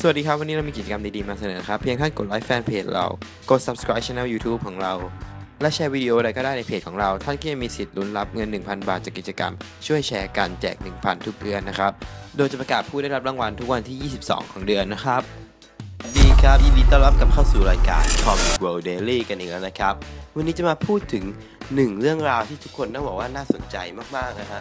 สวัสดีครับ วันนี้เรามีกิจกรรมดีๆ มาเสนอครับ เพียงท่านกดไลค์แฟนเพจเรา กด subscribe channel YouTube ของเรา และแชร์วิดีโออะไรก็ได้ในเพจของเรา ท่านก็จะมีสิทธิ์ลุ้นรับเงิน 1,000 บาทจากกิจกรรม ช่วยแชร์กันแจก 1,000 ทุกเดือนนะครับ โดยจะประกาศผู้ได้รับรางวัลทุกวันที่ 22 ของเดือนนะครับ ดีครับ ยินดีต้อนรับกลับเข้าสู่รายการ Comic World Daily กันอีกแล้วนะครับ วันนี้จะมาพูดถึงหนึ่งเรื่องราวที่ทุกคนต้องบอกว่าน่าสนใจมากๆนะฮะ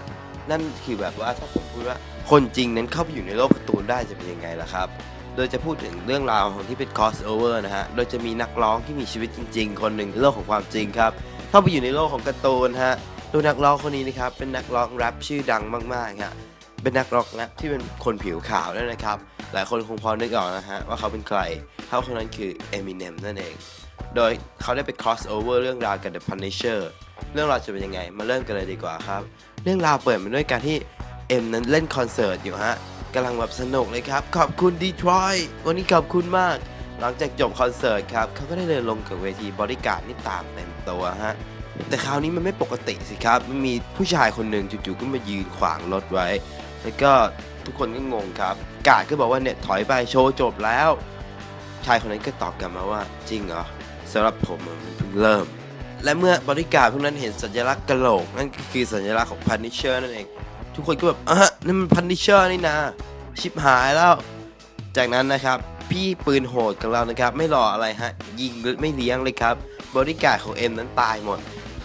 นั่นคือแบบว่าถ้าผมพูดว่าคนจริงนั้นเข้าไปอยู่ในโลกการ์ตูนได้จะเป็นยังไงล่ะครับ โดยจะพูดถึงเรื่องราวของที่เป็น crossover นะฮะ โดยจะมีนักร้องที่มีชีวิตจริง ๆ คนหนึ่งในโลกของความจริงครับ เข้าไปอยู่ในโลกของการ์ตูนฮะโดยนักร้องคนนี้นะครับ เป็นนักร้องแรปชื่อดังมากๆฮะ เป็นนักร้องแรปที่เป็นคนผิวขาวด้วยนะครับ หลายคนคงพอนึกออกนะฮะว่าเขาเป็นใคร เขาคนนั้นคือ Eminem นั่นเอง โดยเขาได้ไป crossover เรื่องราวกับ The Punisher เรื่องราวจะเป็นยังไง มาเริ่มกันเลยดีกว่าครับ เรื่องราวเปิดมาด้วยการที่เอ็มนั้นเล่นคอนเสิร์ตอยู่ฮะ กำลังแบบสนุกเลยครับ ขอบคุณดีทรอย์วันนี้ขอบคุณมาก หลังจากจบคอนเสิร์ตครับเขาก็ได้เดินลงกับเวทีบริการนี่ตามเต็มตัวฮะแต่คราวนี้มันไม่ปกติสิครับมันมีผู้ชายคนหนึ่งจู่ๆก็มายืนขวางรถไว้ แล้วก็ทุกคนก็งงครับ กาดก็บอกว่าเนี่ยถอยไปโชว์จบแล้ว ชายคนนั้นก็ตอบกลับมาว่าจริงเหรอสำหรับผมมันเพิ่งเริ่ม และเมื่อบริการพวกนั้นเห็นสัญลักษณ์กระโหลกนั่นก็คือสัญลักษณ์ของ Punisher นั่นเอง ทุกคนก็แบบอะนั่นมัน Punisher นี่นะ ชิบหายแล้ว จากนั้นนะครับ พี่ปืนโหดของเรานะครับ ไม่รออะไรฮะ ยิงไม่เลี้ยงเลยครับ บริการของเอ็มนั้นตายหมด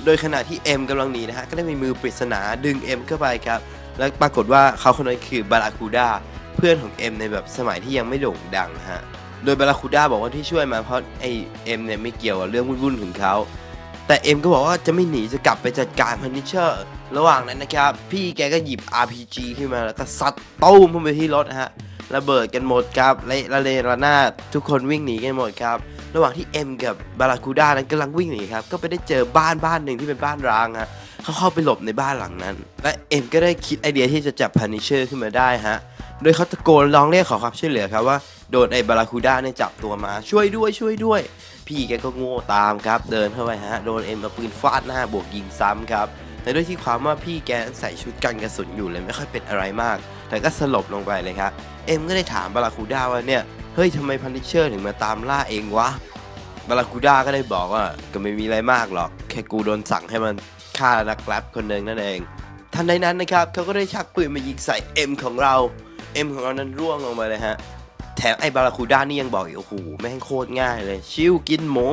โดยขณะที่เอ็มกำลังหนีนะฮะ ก็ได้มีมือปริศนาดึงเอ็มเข้าไปครับ แล้วปรากฏว่าเขาคนนั้นคือบาราคูด้าเพื่อนของเอ็มในแบบสมัยที่ยังไม่โด่งดังฮะ โดยบาราคูด้าบอกว่าที่ช่วยมาเพราะไอเอ็มเนี่ยไม่เกี่ยวกับเรื่องวุ่นๆของเขา แต่เอ็มก็บอกว่าจะไม่หนีจะกลับไปจัดการพันนิเชอร์ ระหว่างนั้นนะครับ พี่แกก็หยิบ RPG ขึ้นมาแล้วก็ซัดตู้มเข้าไปที่รถนะฮะระเบิดกันหมดครับเละระเลระนาดทุกคนวิ่งหนีกันหมดครับ ระหว่างที่เอ็มกับบาราคูด้านั้นกำลังวิ่งหนีครับ ก็ไปได้เจอบ้านบ้านหนึ่งที่เป็นบ้านร้างฮะเขาเข้าไปหลบในบ้านหลังนั้น และเอ็มก็ได้คิดไอเดียที่จะจับพันนิเชอร์ขึ้นมาได้ฮะ โดยเขาตะโกนร้องเรียกขอความช่วยเหลือครับว่าโดนไอ้บาราคูด้าเนี่ยจับตัวมาช่วยด้วยช่วยด้วย พี่แกก็โง่ตามครับ เดินเข้าไปฮะโดนเอ็มเอาปืนฟาดหน้าบวกยิงซ้ำครับแต่ด้วยที่ความว่าพี่แกใส่ชุดกันกระสุนอยู่เลยไม่ค่อยเป็นอะไรมาก แต่ก็สลบลงไปเลยครับเอ็มก็ได้ถามบาราคูด้าว่าเนี่ยเฮ้ยทำไมพันนิเชอร์ถึงมาตามล่าเองวะบาราคูด้าก็ได้บอกว่าก็ไม่มีอะไรมากหรอก แค่กูโดนสั่งให้มันฆ่านักแรปคนหนึ่งนั่นเองทันใดนั้นนะครับเขาก็ได้ชักปืนมายิงใส่เอ็มของเรา เอ็มของเรานั้นร่วงลงมาเลยฮะ แถมไอ้บาราคูด้านี่ยังบอกอีกโอ้โหแม่งโคตรง่ายเลย ชิวกินหมู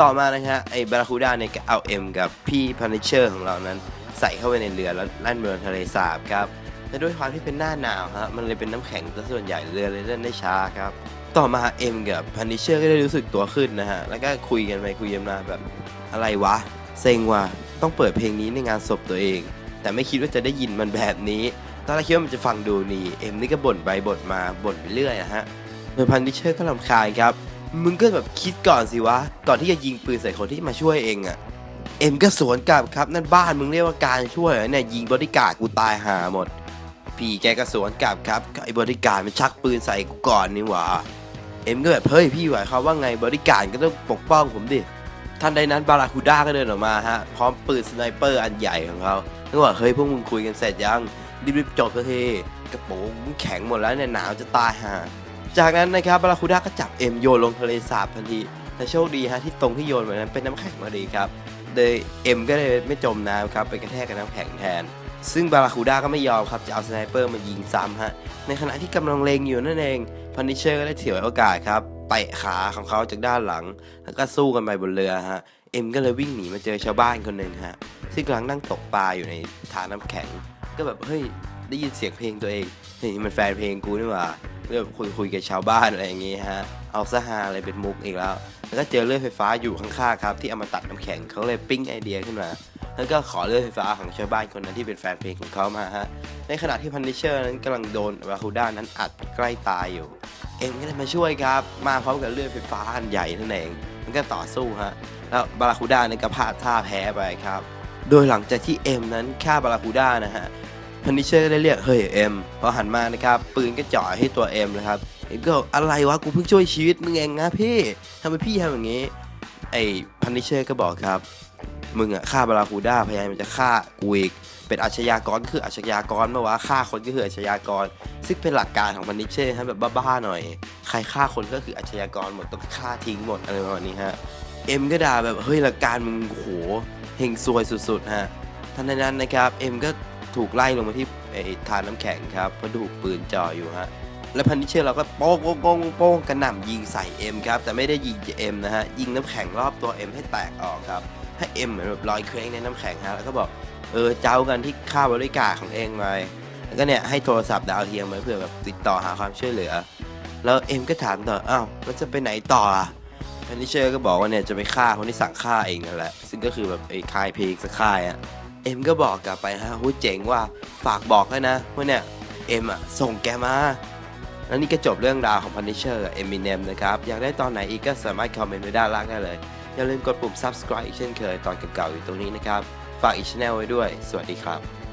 ต่อมานะฮะไอ้บาราคูด้าเนี่ยก็เอาเอ็มกับพี่พันิเชอร์ของเรานั้น ใส่เข้าไปในเรือแล้วลั่นเมืองทะเลสาบครับแต่ด้วยความที่เป็นหน้าหนาวฮะมันเลยเป็นน้ำแข็งซะส่วนใหญ่เรือเลยเล่นได้ช้าครับ ต่อมาเอ็มกับพันิเชอร์ก็ได้รู้สึกตัวขึ้นนะฮะแล้วก็คุยกันไปคุยกันมาแบบอะไรวะเซ็งว่ะต้องเปิดเพลงนี้ในงานศพตัวเอง แต่ไม่คิดว่าจะได้ยินมันแบบนี้ ตอนแรกคิดว่ามันจะฟังดูดีเอ็มนี่ก็บ่นไปบ่นมาบ่นไปเรื่อยอะฮะโดยพันดิเชอร์ก็ลำคาญครับ มึงก็แบบคิดก่อนสิวะ ก่อนที่จะยิงปืนใส่คนที่มาช่วยเองอะเอ็มก็สวนกลับครับ นั่นบ้านมึงเรียกว่าการช่วยเหรอเนี่ยยิงบริการกูตายหาหมด พี่แกก็สวนกลับครับไอ้บริการมันชักปืนใส่กูก่อนนี่หว่าเอ็มก็แบบเฮ้ยพี่หมายควาว่าไงบริการก็ต้องปกป้องผมดิทันใดนั้นบาราคูด้าก็เดินออกมาฮะพร้อมปืนสไนเปอร์อันใหญ่ของเขาแล้วบอกเฮ้ยพวกมึงคุยกันเสร็จยัง รีบๆจบสักทีกระโปรงมึงแข็งหมดแล้วเนี่ยหนาวจะตายฮะจากนั้นนะครับบาราคูด้าก็จับเอ็มโยนลงทะเลสาบทันทีแต่โชคดีฮะที่ตรงที่โยนไปนั้นเป็นน้ำแข็งพอดีครับโดยเอ็มก็เลยไม่จมน้ำครับไปกระแทกกับน้ำแข็งแทน ซึ่งบาราคูด้าก็ไม่ยอมครับจะเอาสไนเปอร์มายิงซ้ำฮะในขณะที่กำลังเลงอยู่นั่นเองพันนิเชอร์ก็ได้เถียวโอกาสครับเตะขาของเขาจากด้านหลัง แล้วก็สู้กันไปบนเรือฮะเอ็มก็เลยวิ่งหนีมาเจอชาวบ้านคนหนึ่งฮะซึ่งกำลังนั่งตกปลาอยู่ในทานน้ำแข็ง ก็แบบเฮ้ยได้ยินเสียงเพลงตัวเองเฮ้ยนี่มันแฟนเพลงกูนี่หว่าเรื่องคุยคุยกับชาวบ้านอะไรอย่างงี้ฮะเอาซะฮาอะไรเป็นมุกอีกแล้ว แล้วก็เจอเลื่อยไฟฟ้าอยู่ข้างๆครับที่เอามาตัดน้ำแข็งเขาเลยปิ้งไอเดียขึ้นมาแล้วก็ขอเลื่อยไฟฟ้าของชาวบ้านคนนั้นที่เป็นแฟนเพลงของเขามาฮะในขณะที่พันนิเชอร์นั้นกำลังโดนบาคูด้านั้นอัดใกล้ตายอยู่ เอ็มก็เลยมาช่วยครับ มาพร้อมกับเลื่อยไฟฟ้าอันใหญ่นั่นเองมันก็ต่อสู้ฮะแล้วบาราคูด้านี่ยก็พลาดท่าแพ้ไปครับ โดยหลังจากที่เอ็มนั้นฆ่าบาราคูด้านะฮะพันนิเชอร์ก็ได้เรียกเฮ้ยเอ็มพอหันมานะครับปืนก็จ่อให้ตัวเอ็มนะครับเอ็มก็บอกอะไรวะกูเพิ่งช่วยชีวิตมึงเองนะพี่ทำไมพี่ทำอย่างนี้ ไอ้พันนิเชอร์ก็บอกครับ มึงอะฆ่าบาราคูด้าพยายามจะฆ่ากูอีกเป็นอาชญากรก็คืออาชญากรเมื่อว่าฆ่าคนก็คืออาชญากร ซึ่งเป็นหลักการของพันนิเช่ฮะแบบบ้าๆหน่อย ใครฆ่าคนก็คืออาชญากรหมดต้องฆ่าทิ้งหมดอะไรประมาณนี้ฮะ เอ็มก็ด่าแบบเฮ้ยหลักการมึงโหเฮงซวยสุดๆฮะทันใดนั้นนะครับเอ็มก็ถูกไล่ลงมาที่ไอ้ทานน้ำแข็งครับเพราะถูกปืนจ่ออยู่ฮะแล้วพันนิเช่เราก็โป้งโป้งโป้งกระหน่ำยิงใส่เอ็มครับแต่ไม่ได้ยิงเอ็มนะฮะยิงน้ำแข็งรอบตัวเอ็มให้แตกออกครับให้เอ็มเหมือนแบบลอยเคว้งในน้ำแข็งฮะแล้วก็บอกเออเจ้ากันที่ค่าบริการของเองไปแล้วก็เนี่ยให้โทรศัพท์ดาวเทียมไว้เพื่อแบบติดต่อหาความช่วยเหลือ แล้วเอ็มก็ถามต่ออ้าวแล้วจะไปไหนต่ออะ พันนิเช่ก็บอกว่าเนี่ยจะไปฆ่าคนที่สั่งฆ่าเองนั่นแหละ ซึ่งก็คือแบบไอ้ค่ายเพลงสักค่ายอะเอ็มก็บอกกลับไปฮะหูเจ๋งว่าฝากบอกด้นะว่าเนี่ยเอ็มอะส่งแกมาแล้วนี่ก็จบเรื่องราวของ Punisher กับ Eminem นะครับ อยากได้ตอนไหนอีกก็สามารถคอมเมนต์ไว้ด้านล่างได้เลย อย่าลืมกดปุ่ม subscribe อีกเช่นเคยตอนเก่าๆอยู่ตรงนี้นะครับ ฝากอีกช anel ไว้ด้วย สวัสดีครับ